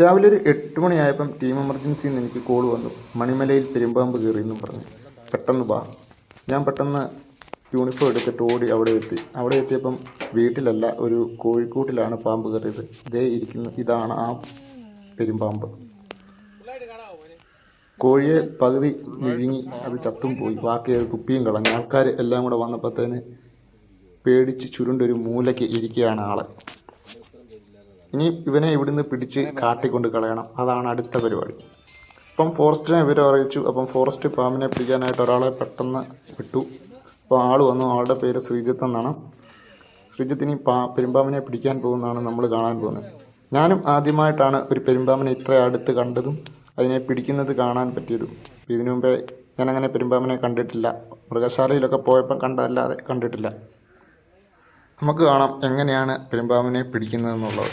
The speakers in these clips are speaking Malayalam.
രാവിലെ ഒരു എട്ട് മണിയായപ്പം ടീം എമർജൻസിയിൽ നിന്ന് എനിക്ക് കോൾ വന്നു. മണിമലയിൽ പെരുമ്പാമ്പ് കയറിയെന്നും പറഞ്ഞു. പെട്ടെന്ന് വാ ഞാൻ പെട്ടെന്ന് യൂണിഫോം എടുത്തിട്ട് ഓടി അവിടെ എത്തി. അവിടെ എത്തിയപ്പം വീട്ടിലല്ല ഒരു കോഴിക്കൂട്ടിലാണ് പാമ്പ് കയറിയത് ഇതേ ഇരിക്കുന്നു. ഇതാണ് ആ പെരുമ്പാമ്പ്. കോഴിയെ പകുതി വിഴുങ്ങി അത് ചത്തും പോയി. ബാക്കി അത് തുപ്പിയും കളഞ്ഞു. ആൾക്കാർ എല്ലാം കൂടെ വന്നപ്പോഴത്തേന് പേടിച്ച് ചുരുണ്ടൊരു മൂലയ്ക്ക് ഇരിക്കുകയാണ് ആൾ. ഇനി ഇവനെ ഇവിടുന്ന് പിടിച്ച് കാട്ടിക്കൊണ്ട് കളയണം. അതാണ് അടുത്ത പരിപാടി. അപ്പം ഫോറസ്റ്റിനെ ഇവർ അറിയിച്ചു. അപ്പം ഫോറസ്റ്റ് പാമ്പിനെ പിടിക്കാനായിട്ട് ഒരാളെ പെട്ടെന്ന് വിട്ടു. അപ്പോൾ ആൾ വന്നു. ആളുടെ പേര് ശ്രീജിത്ത് എന്നാണ്. ശ്രീജിത്ത് ഇനി പാ പെരുമ്പാമ്പിനെ പിടിക്കാൻ പോകുന്നതാണ് നമ്മൾ കാണാൻ പോകുന്നത്. ഞാനും ആദ്യമായിട്ടാണ് ഒരു പെരുമ്പാമ്പിനെ ഇത്ര അടുത്ത് കണ്ടതും അതിനെ പിടിക്കുന്നത് കാണാൻ പറ്റിയതും. അപ്പോൾ ഇതിനു മുമ്പേ ഞാനങ്ങനെ പെരുമ്പാമ്പിനെ കണ്ടിട്ടില്ല. മൃഗശാലയിലൊക്കെ പോയപ്പോൾ കണ്ടല്ലാതെ കണ്ടിട്ടില്ല. നമുക്ക് കാണാം എങ്ങനെയാണ് പെരുമ്പാമ്പിനെ പിടിക്കുന്നതെന്നുള്ളത്.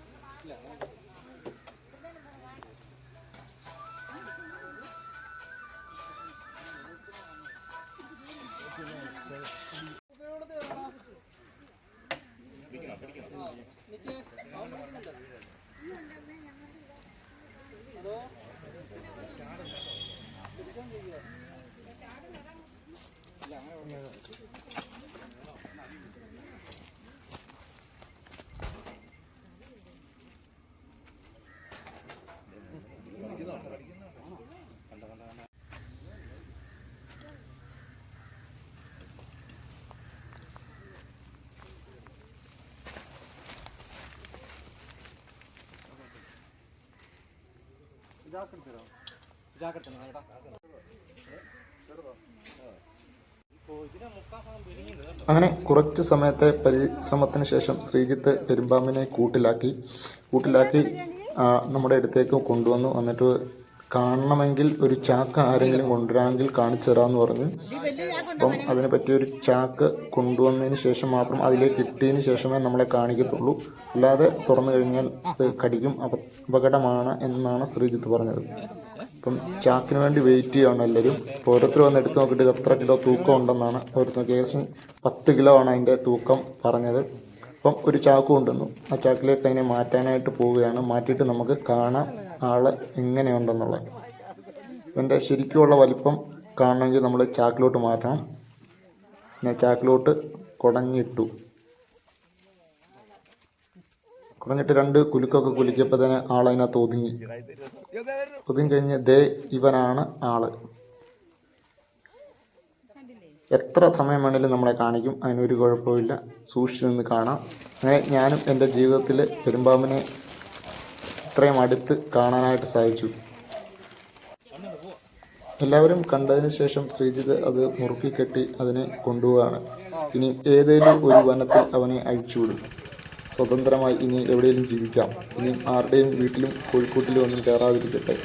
ಜಾಗ್ರತೆ ಮಾಡಾ അങ്ങനെ കുറച്ച് സമയത്തെ പരിശ്രമത്തിന് ശേഷം ശ്രീജിത്ത് പെരുമ്പാമ്പിനെ കൂട്ടിലാക്കി കൂട്ടിലാക്കി ആ, നമ്മുടെ അടുത്തേക്ക് കൊണ്ടുവന്നു എന്നിട്ട് കാണണമെങ്കിൽ ഒരു ചാക്ക് ആരെങ്കിലും കൊണ്ടുവരാമെങ്കിൽ കാണിച്ചു തരാമെന്ന് പറഞ്ഞു അപ്പം അതിനെ പറ്റിയ ഒരു ചാക്ക് കൊണ്ടുവന്നതിന് ശേഷം മാത്രം അതിലേക്ക് കിട്ടിയതിന് ശേഷമേ നമ്മളെ കാണിക്കത്തുള്ളൂ. അല്ലാതെ തുറന്നു കഴിഞ്ഞാൽ അത് കടിക്കും. അപകടമാണ് എന്നാണ് ശ്രീജിത്ത് പറഞ്ഞത്. അപ്പം ചാക്കിന് വേണ്ടി വെയിറ്റ് ചെയ്യണം എല്ലാവരും. അപ്പോൾ ഓരോരുത്തർ വന്ന് എടുത്ത് നോക്കിയിട്ട് ഇത് എത്ര കിലോ തൂക്കം ഉണ്ടെന്നാണ് ഓരോരുത്തർ ഏകദേശം പത്ത് കിലോ ആണ് അതിന്റെ തൂക്കം പറഞ്ഞത്. അപ്പം ഒരു ചാക്ക് കൊണ്ടുവന്നു ആ ചാക്കിലേക്ക് അതിനെ മാറ്റാനായിട്ട് പോവുകയാണ്. മാറ്റിയിട്ട് നമുക്ക് കാണാം. ആൾ എങ്ങനെയുണ്ടെന്നുള്ളത്. ഇവന്റെ ശരിക്കുമുള്ള വലിപ്പം കാണണമെങ്കിൽ നമ്മൾ ചാക്കിലോട്ട് മാറ്റണം. പിന്നെ ചാക്കിലോട്ട് കുടഞ്ഞിട്ടു. കുടഞ്ഞിട്ട് രണ്ട് കുലുക്കൊക്കെ കുലുക്കിയപ്പോൾ തന്നെ ആളതിനകത്ത് ഒതുങ്ങി. ഒതുങ്ങി കഴിഞ്ഞ് ദേ ഇവനാണ് ആൾ. എത്ര സമയം വേണേലും നമ്മളെ കാണിക്കും. അതിനൊരു കുഴപ്പമില്ല സൂക്ഷിച്ചു നിന്ന് കാണാം. അങ്ങനെ ഞാനും എന്റെ ജീവിതത്തിൽ പെരുമ്പാമ്പിനെ ഇത്രയും അടുത്ത് കാണാനായിട്ട് സാധിച്ചു. എല്ലാവരും കണ്ടതിന് ശേഷം ശ്രീജിത്ത് അത് മുറുക്കി കെട്ടി അതിനെ കൊണ്ടുപോവാണ് ഇനി ഏതെങ്കിലും ഒരു വനത്തിൽ അവനെ അഴിച്ചുവിടും സ്വതന്ത്രമായി ഇനി എവിടെയെങ്കിലും ജീവിക്കാം. ഇനി ആരുടെയും വീട്ടിലും കോഴിക്കോട്ടിലും ഒന്നും കയറാതിരിക്കട്ടെ.